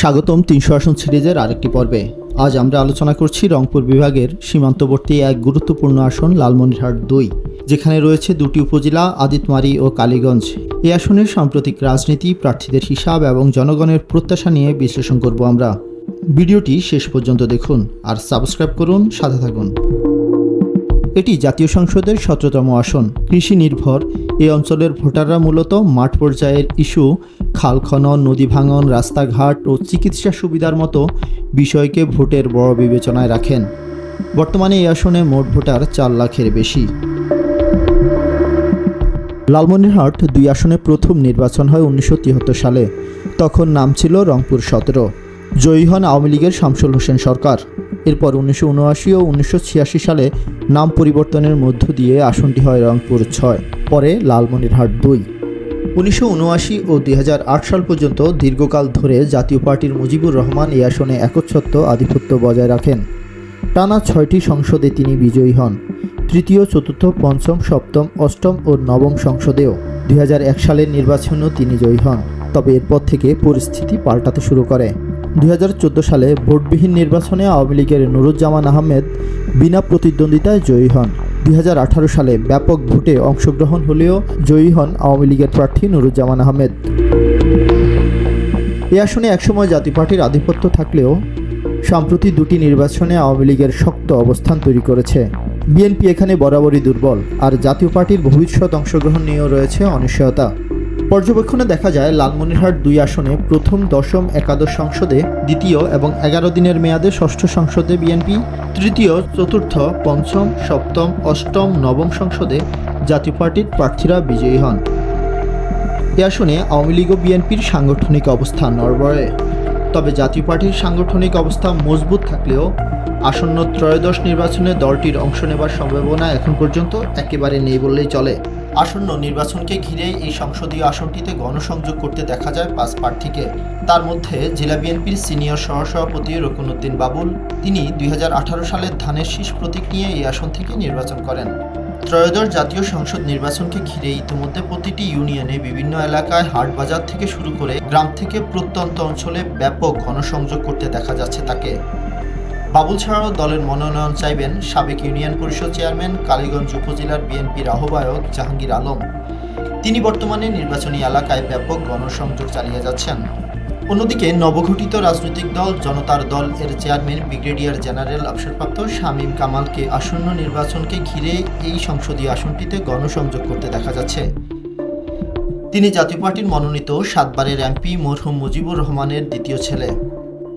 স্বাগতম তিনশো আসন সিরিজের আরেকটি পর্বে। আজ আমরা আলোচনা করছি রংপুর বিভাগের সীমান্তবর্তী এক গুরুত্বপূর্ণ আসন লালমনিরহাট দুই, যেখানে রয়েছে দুটি উপজেলা, আদিতমারি ও কালীগঞ্জ। এই আসনের সাম্প্রতিক রাজনীতি, প্রার্থীদের হিসাব এবং জনগণের প্রত্যাশা নিয়ে বিশ্লেষণ করব আমরা। ভিডিওটি শেষ পর্যন্ত দেখুন আর সাবস্ক্রাইব করুন, সাথে থাকুন। এটি জাতীয় সংসদের সতেরোতম আসন। কৃষি নির্ভর এই অঞ্চলের ভোটাররা মূলত মাঠ পর্যায়ের ইস্যু, খাল খনন, নদী ভাঙন, রাস্তাঘাট ও চিকিৎসা সুবিধার মতো বিষয়কে ভোটের বড় বিবেচনায় রাখেন। বর্তমানে এই আসনে মোট ভোটার চার লাখের বেশি। লালমনিরহাট দুই আসনে প্রথম নির্বাচন হয় উনিশশো তিয়াত্তর সালে। তখন নাম ছিল রংপুর সতেরো। জয়ী হন আওয়ামী লীগের শামসুল হোসেন সরকার। এরপর উনিশশো উনআশি ও উনিশশো ছিয়াশি সালে নাম পরিবর্তনের মধ্য দিয়ে আসনটি হয় রংপুর ছয়, পরে লালমনিরহাট দুই। উনিশশো ও দুই হাজার আট সাল পর্যন্ত দীর্ঘকাল ধরে জাতীয় পার্টির মুজিবুর রহমান এই আসনে একচ্ছত্ব আধিপত্য বজায় রাখেন। টানা ছয়টি সংসদে তিনি বিজয়ী হন। তৃতীয়, চতুর্থ, পঞ্চম, সপ্তম, অষ্টম ও নবম সংসদেও দুই হাজার এক সালের নির্বাচনেও তিনি জয়ী হন। তবে এরপর থেকে পরিস্থিতি পাল্টাতে শুরু করে। দুই হাজার চোদ্দ সালে ভোটবিহীন নির্বাচনে আওয়ামী লীগের নুরুজ্জামান আহমেদ বিনা প্রতিদ্বন্দ্বিতায় জয়ী হন। দুই হাজার আঠারো সালে ব্যাপক ভোটে অংশগ্রহণ হলেও জয়ী হন আওয়ামী লীগের প্রার্থী নুরুজ্জামান আহমেদ। এ আসনে একসময় জাতীয় পার্টির আধিপত্য থাকলেও সম্প্রতি দুটি নির্বাচনে আওয়ামী লীগের শক্ত অবস্থান তৈরি করেছে। বিএনপি এখানে বরাবরই দুর্বল, আর জাতীয় পার্টির ভবিষ্যৎ অংশগ্রহণ নিয়েও রয়েছে অনিশ্চয়তা। পর্যবেক্ষণে দেখা যায়, লালমনিরহাট দুই আসনে প্রথম, দশম, একাদশ সংসদে, দ্বিতীয় এবং এগারো দিনের মেয়াদে ষষ্ঠ সংসদে বিএনপি, তৃতীয়, চতুর্থ, পঞ্চম, সপ্তম, অষ্টম, নবম সংসদে জাতীয় পার্টির প্রার্থীরা বিজয়ী হন। এ আসনে আওয়ামী লীগ ও বিএনপির সাংগঠনিক অবস্থান নড়বড়ে। তবে জাতীয় পার্টির সাংগঠনিক অবস্থা মজবুত থাকলেও আসন্ন ত্রয়োদশ নির্বাচনে দলটির অংশ নেবার সম্ভাবনা এখন পর্যন্ত একেবারে নেই বললেই চলে। আসন্ন নির্বাচনকে ঘিরে এই সংসদীয় আসনটিতে গণসংযোগ করতে দেখা যায় পাঁচ প্রার্থীকে। তার মধ্যে জেলা বিএনপির সিনিয়র সহসভাপতি রকুনুদ্দিন বাবুল, তিনি দুই হাজার আঠারো সালের ধানের শীষ প্রতীক নিয়ে এই আসন থেকে নির্বাচন করেন। ত্রয়োদশ জাতীয় সংসদ নির্বাচনকে ঘিরে ইতিমধ্যে প্রতিটি ইউনিয়নে বিভিন্ন এলাকায় হাট বাজার থেকে শুরু করে গ্রাম থেকে প্রত্যন্ত অঞ্চলে ব্যাপক গণসংযোগ করতে দেখা যাচ্ছে তাকে। বাবুল ছাড়াও দলের মনোনয়ন চাইবেন সাবেক ইউনিয়ন পরিষদ চেয়ারম্যান কালীগঞ্জ উপজেলার বিএনপির আহ্বায়ক জাহাঙ্গীর আলম। তিনি বর্তমানে নির্বাচনী এলাকায় ব্যাপক গণসংযোগ চালিয়ে যাচ্ছেন। অন্যদিকে নবগঠিত রাজনৈতিক দল, জনতার দল এর চেয়ারম্যান, ব্রিগেডিয়ার জেনারেল অবসরপ্রাপ্ত শামীম কামালকে আসন্ন নির্বাচনকে ঘিরে এই সংসদীয় আসনটিতে গণসংযোগ করতে দেখা যাচ্ছে। তিনি জাতীয় পার্টির মনোনীত সাতবারের এমপি মরহুম মুজিবুর রহমানের দ্বিতীয় ছেলে।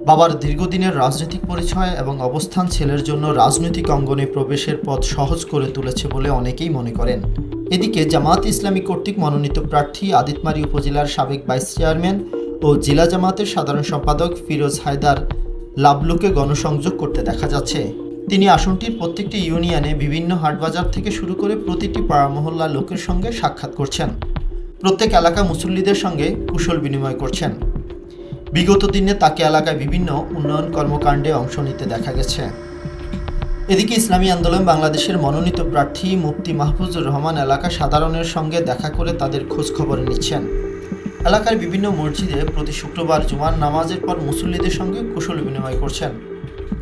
বাবার দীর্ঘদিনের রাজনৈতিক পরিচয় এবং অবস্থান ছেলের জন্য রাজনৈতিক অঙ্গনে প্রবেশের পথ সহজ করে তুলেছে বলে অনেকেই মনে করেন। এদিকে জামাত ইসলামী কর্তৃক মনোনীত প্রার্থী আদিতমারি উপজেলার সাবেক ভাইস চেয়ারম্যান ও জেলা জামাতের সাধারণ সম্পাদক ফিরোজ হায়দার লাবলুকে গণসংযোগ করতে দেখা যাচ্ছে। তিনি আসনটির প্রত্যেকটি ইউনিয়নে বিভিন্ন হাটবাজার থেকে শুরু করে প্রতিটি পাড়া মহল্লা লোকের সঙ্গে সাক্ষাৎ করছেন। প্রত্যেক এলাকা মুসল্লিদের সঙ্গে কুশল বিনিময় করছেন। বিগত দিনে তাকে এলাকায় বিভিন্ন উন্নয়ন কর্মকাণ্ডে অংশ নিতে দেখা গেছে। এদিকে ইসলামী আন্দোলন বাংলাদেশের মনোনীত প্রার্থী মুফতি মাহফুজুর রহমান এলাকা সাধারণের সঙ্গে দেখা করে তাদের খোঁজ খবর নিচ্ছেন। এলাকার বিভিন্ন মসজিদে প্রতি শুক্রবার জুমার নামাজের পর মুসল্লিদের সঙ্গে কুশল বিনিময় করছেন।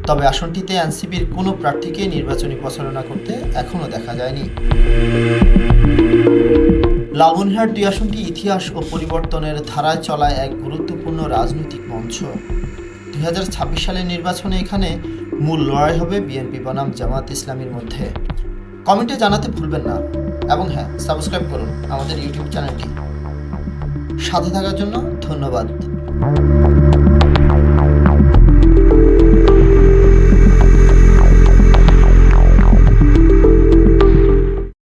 তবে আসনটিতে এনসিপির কোনো প্রার্থীকে নির্বাচনী প্রচারণা করতে এখনও দেখা যায়নি। লালমনিরহাট দুই আসনটি ইতিহাস ও পরিবর্তনের ধারায় চলা এক গুরুত্বপূর্ণ রাজনৈতিক মঞ্চ। দুই হাজার ছাব্বিশ সালের নির্বাচনে এখানে মূল লড়াই হবে বিএনপি বনাম জামাত ইসলামীর মধ্যে। কমেন্টে জানাতে ভুলবেন না এবং হ্যাঁ সাবস্ক্রাইব করুন আমাদের ইউটিউব চ্যানেলটি। সাথে থাকার জন্য ধন্যবাদ।